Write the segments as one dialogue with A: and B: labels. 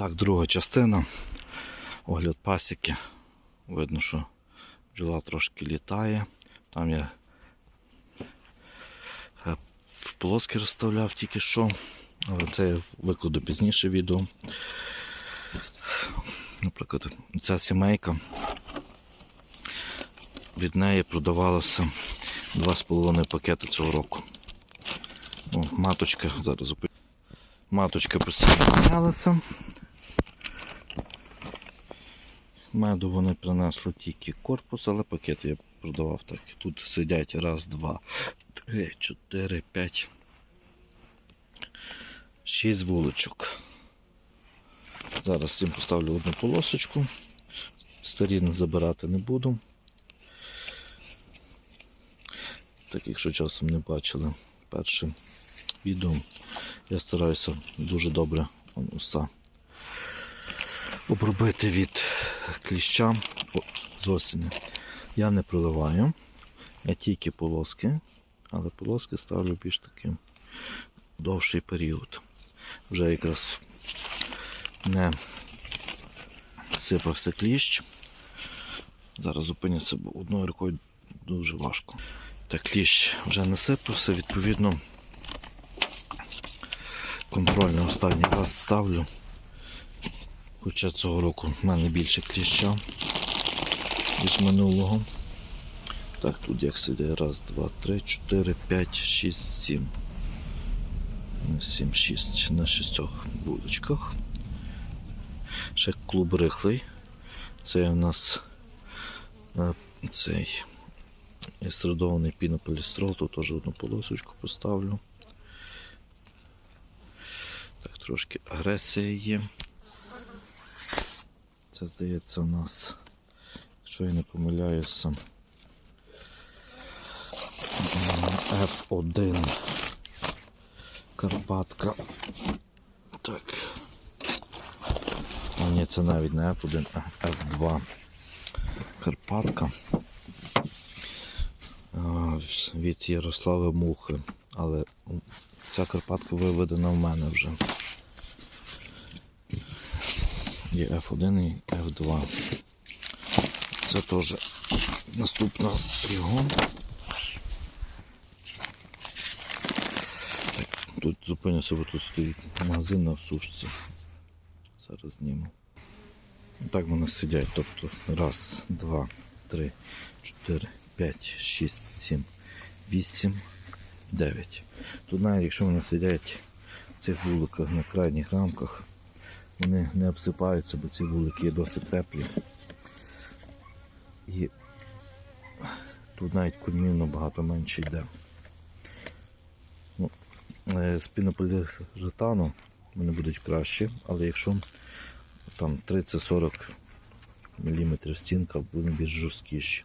A: Так, друга частина. Огляд пасіки. Видно, що бджола трошки літає. Там я е, в полоски розставляв тільки що. Але це я викладу пізніше відео. Наприклад, ця сімейка. Від неї продавалося 2,5 пакети цього року. О, маточка, зараз зупиню. Маточка постійно мінялася. Меду вони принесли тільки корпус, але пакет я продавав так. Тут сидять раз, два, три, чотири, п'ять. Шість вуличок. Зараз їм поставлю одну полосочку. Старі не забирати не буду. Так, якщо часом не бачили перше відео, я стараюся дуже добре уса обробити від кліща з осені. Я не проливаю, я тільки полоски, але полоски ставлю більш таким довший період. Вже якраз не сипався кліщ. Зараз зупиниться, бо одною рукою дуже важко. Так, кліщ вже не сипався, відповідно, контрольний останній раз ставлю. Хоча цього року в мене більше кліща, ніж минулого. Так, тут як сидить раз, два, три, чотири, п'ять, шість, сім. Сім, шість на шістьох булочках. Ще клуб рихлий. Це у нас е, цей естрадований пінополістрол, тут теж одну полосочку поставлю. Так, трошки агресія є. Це здається у нас, якщо я не помиляюся, F1 Карпатка. Так. А ні, це навіть не F1, а F2 Карпатка. Від Ярослави Мухи. Але ця Карпатка виведена в мене вже. Є F1 і F2. Це теж наступна його. Тут зупинюся, бо тут стоїть магазин на сушці. Зараз зніму. Так вони сидять. Тобто раз, два, три, чотири, п'ять, шість, сім, вісім, дев'ять. Тут навіть якщо вони сидять в цих вуликах на крайніх рамках, вони не обсипаються, бо ці вулики досить теплі. І тут навіть кормів набагато менше йде. Ну, е, з пінополіуретану вони будуть кращі, але якщо там 30-40 мм стінка, вони більш жорсткіші.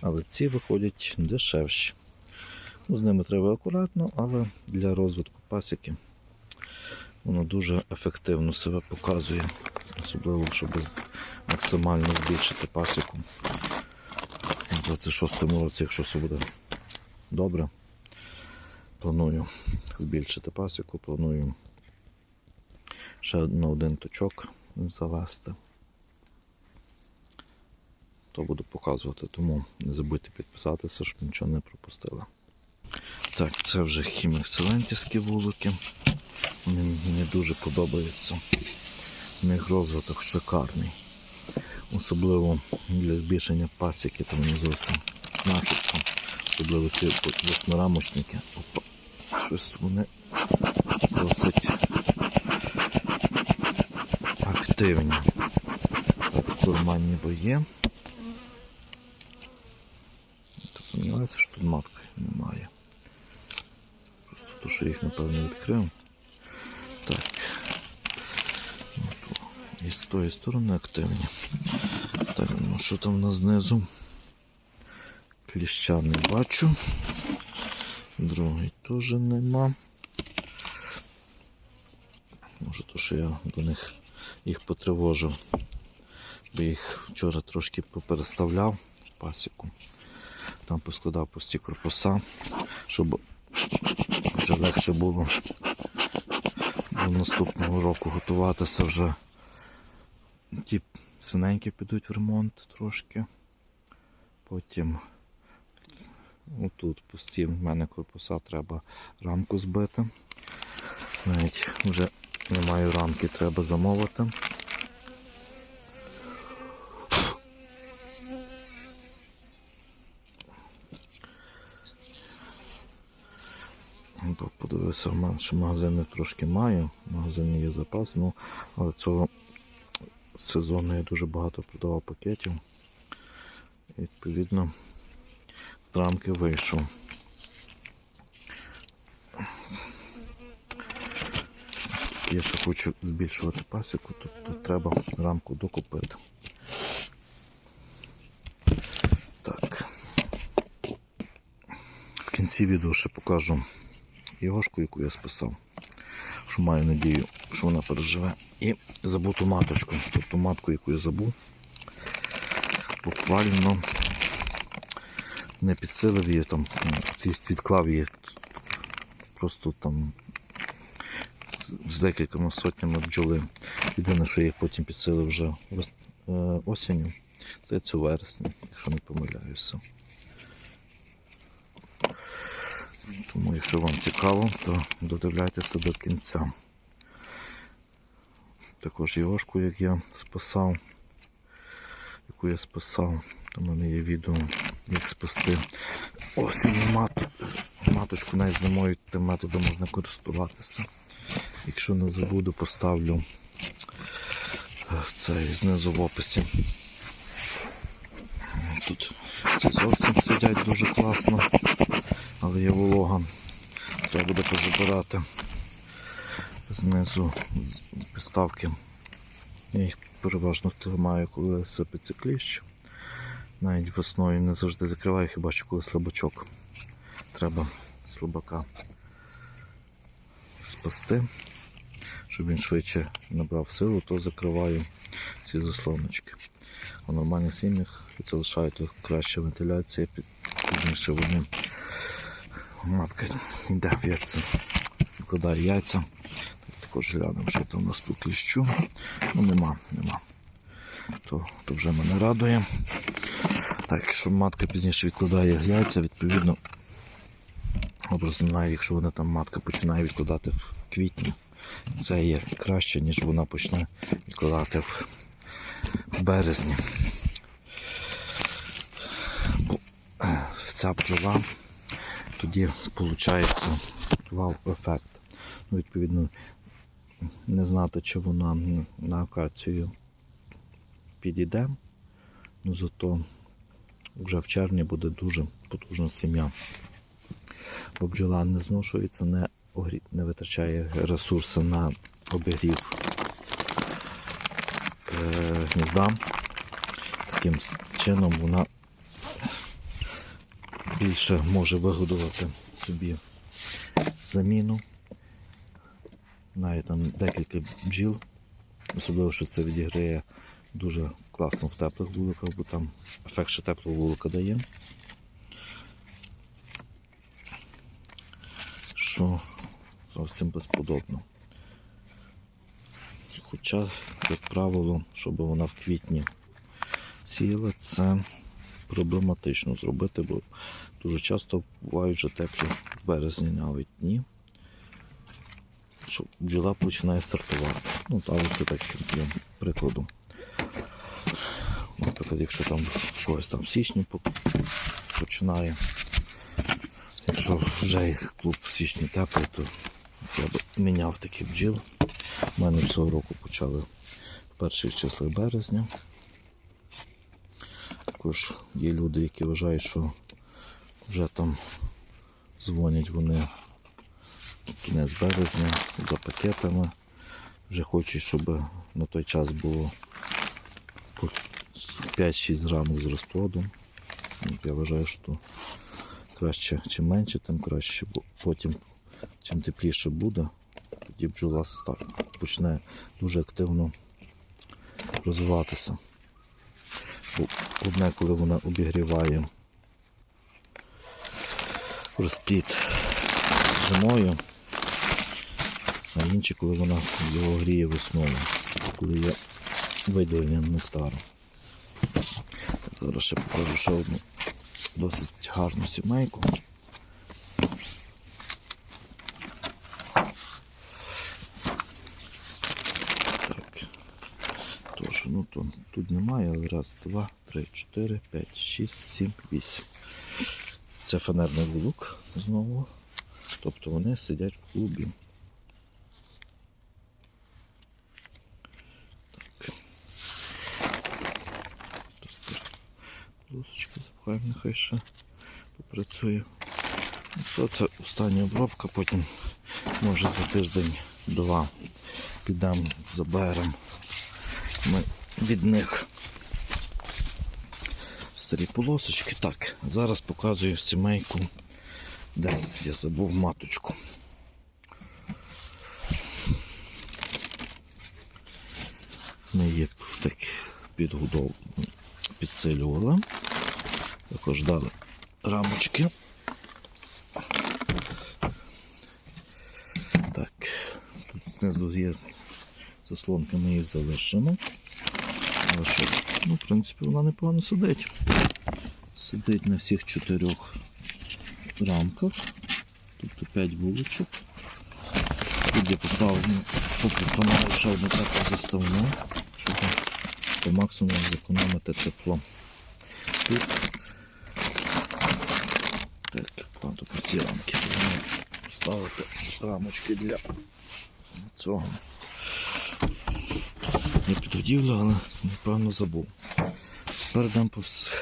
A: Але ці виходять дешевші. Ну, з ними треба акуратно, але для розвитку пасіки воно дуже ефективно себе показує, особливо, щоб максимально збільшити пасіку. У 26-му році, якщо все буде добре, планую збільшити пасіку, планую ще на один точок завести. То буду показувати, тому не забудьте підписатися, щоб нічого не пропустили. Так, це вже хімекселентівські вулики. Вони мені дуже подобаються. У них розвиток шикарний. Особливо для збільшення пасіки, там вони зовсім знахідка. Особливо ці восьмирамочники. Опа, щось вони досить активні. Так, курма ніби є. Сумніваюся, що тут то, що їх напевно відкрив. Так. І з тої сторони активні. Так, ну що там у нас знизу? Кліща не бачу. Другий теж нема. Може то, що я до них їх потривожив. Бо їх вчора трошки попереставляв в пасіку. Там поскладав пусті корпуса, щоб вже легше було до наступного року готуватися вже ті синенькі підуть в ремонт трошки. Потім отут пусті в мене корпуса треба рамку збити. Навіть вже не маю рамки, треба замовити. Так, подивився, в мене магазини трошки маю. В магазині є запас, ну, але цього сезону я дуже багато продавав пакетів. І, відповідно, з рамки вийшов. Я ще хочу збільшувати пасіку, тут, тут треба рамку докупити. Так. В кінці відео ще покажу ігошку, яку я списав. Що маю надію, що вона переживе. І забуту маточку. Тобто матку, яку я забув. Буквально не підсилив її там, відклав її просто там з декількома сотнями бджоли. Єдине, що я їх потім підсилив вже е, осінню. Це цю вересні, якщо не помиляюся. Тому, якщо вам цікаво, то додивляйтеся до кінця. Також йошку, як я спасав, яку я спасав, то в мене є відео, як спасти осінню мат... маточку навіть зимою тим методом можна користуватися. Якщо не забуду, поставлю е, цей знизу в описі. Тут ці зовсім сидять дуже класно, але є волога. Треба буде позабирати знизу підставки. Я їх переважно тримаю, коли сипеться кліщ. Навіть весною не завжди закриваю, хіба що коли слабачок. Треба слабака спасти, щоб він швидше набрав силу, то закриваю ці заслоночки. В нормальних сім'ях залишаю тут краща вентиляція, пізніше вони матка йде в яйця, викладає яйця. Також глянемо, що там у нас по кліщу. Ну нема, нема. То, то вже мене радує. Так, якщо матка пізніше відкладає яйця, відповідно, образно якщо вона там матка починає відкладати в квітні, це є краще, ніж вона почне відкладати в, в березні. Бо е, ця бджола тоді виходить вау-ефект. Ну, відповідно, не знати, чи вона на акацію підійде, ну зато вже в червні буде дуже потужна сім'я. Бо бджола не зношується, не, не витрачає ресурси на обігрів е, гнізда. Таким чином вона більше може вигодувати собі заміну. Навіть там декілька бджіл, особливо, що це відіграє дуже класно в теплих вуликах, бо там ефект ще теплого вулика дає. Що зовсім безподобно. Хоча, як правило, щоб вона в квітні сіяла, це проблематично зробити, бо дуже часто бувають вже теплі в березні навіть дні. Що бджола починає стартувати. Ну, але це так для прикладу. Наприклад, якщо там когось там в січні починає. Якщо вже клуб в січні теплий, то я б міняв такі бджіл. У мене цього року почали в перших числах березня. Також є люди, які вважають, що вже там дзвонять вони кінець березня за пакетами. Вже хочуть, щоб на той час було 5-6 рамок з розплодом. Я вважаю, що краще, чим менше, тим краще, бо потім, чим тепліше буде, тоді бджола почне дуже активно розвиватися. Одне, коли вона обігріває розплід зимою, а інше, коли вона його гріє весною. Коли я виділення Нестару. Так, зараз ще покажу ще одну досить гарну сімейку. Так. Тож, ну то тут немає, раз, два, три, чотири, п'ять, шість, сім, вісім. Це фанерний вулок знову. Тобто вони сидять в клубі. Так. Лусочки запхаємо, нехай ще попрацює. Ну, Це, це остання обробка, потім може за тиждень-два підемо, заберемо ми від них старі полосочки. Так, зараз показую сімейку, де я забув маточку. Ми її так підгодов... підсилювали. Також дали рамочки. Так, тут знизу є заслонки, ми її залишимо. Але що, ну, в принципі, вона непогано сидить. Сидить на всіх чотирьох рамках. Тобто 5 вуличок. Тут я поставив ну, канал ще одну таку заставну, щоб по максимуму зекономити тепло. Тут так, ладно, пусті рамки. Будемо ставити рамочки для цього. Не підгодівля, але напевно забув. Тепер йдемо по с-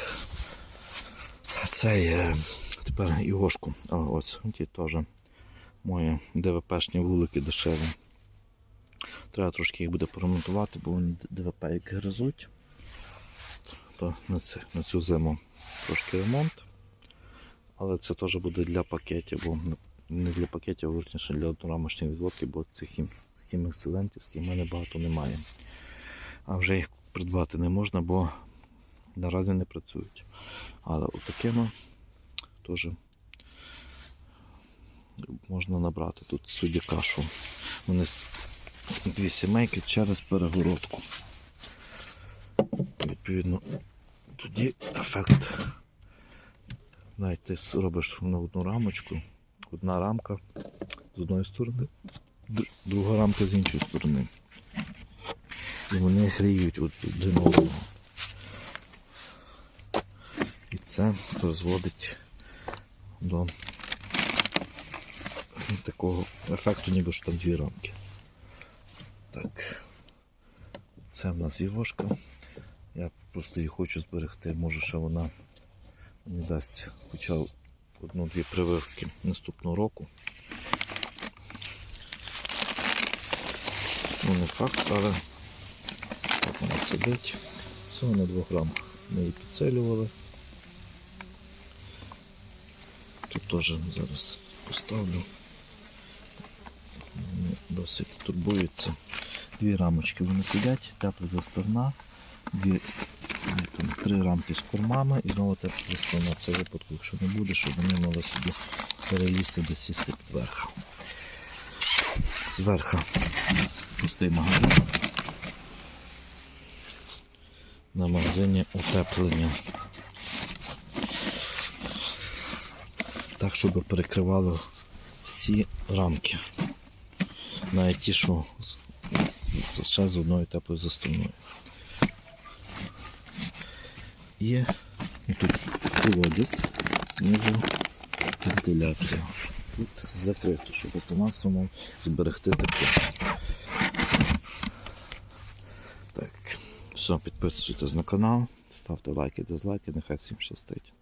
A: цей е, тепер Ігошку. А, ось ті теж мої ДВПшні вулики дешеві. Треба трошки їх буде поремонтувати, бо вони ДВП як гризуть. На, це, на цю зиму трошки ремонт. Але це теж буде для пакетів, бо не для пакетів, а для однорамочної відводки, бо цих хім, хіміксилентівських в мене багато немає. А вже їх придбати не можна, бо наразі не працюють. Але отакими теж можна набрати тут судді кашу. Вони дві сімейки через перегородку. Відповідно, тоді ефект. Навіть ти робиш на одну рамочку, одна рамка з одної сторони, друга рамка з іншої сторони. І вони гріють один одного. І це призводить до такого ефекту, ніби що там дві рамки. Так. Це в нас Євошка. Я просто її хочу зберегти. Може ще вона мені дасть хоча одну-дві прививки наступного року. Ну не факт, але сидить. Всього на 2 грам. Ми її підселювали. Тут теж зараз поставлю. Досить турбуються. Дві рамочки вони сидять, тепла засторна, дві, там, три рамки з кормами і знову тепла засторна. Це випадку, якщо не буде, щоб вони мали собі перелізти десь сісти під верх. Зверху пустий магазин. На магазині утеплення. Так, щоб перекривало всі рамки. Навіть ті, що ще з одною теплою заставною. Ну, тут колодязь, знизу вентиляція. Тут закрито, щоб по максимуму зберегти тепло. Так, все, підписуйтесь на канал, ставте лайки, дизлайки, нехай всім щастить.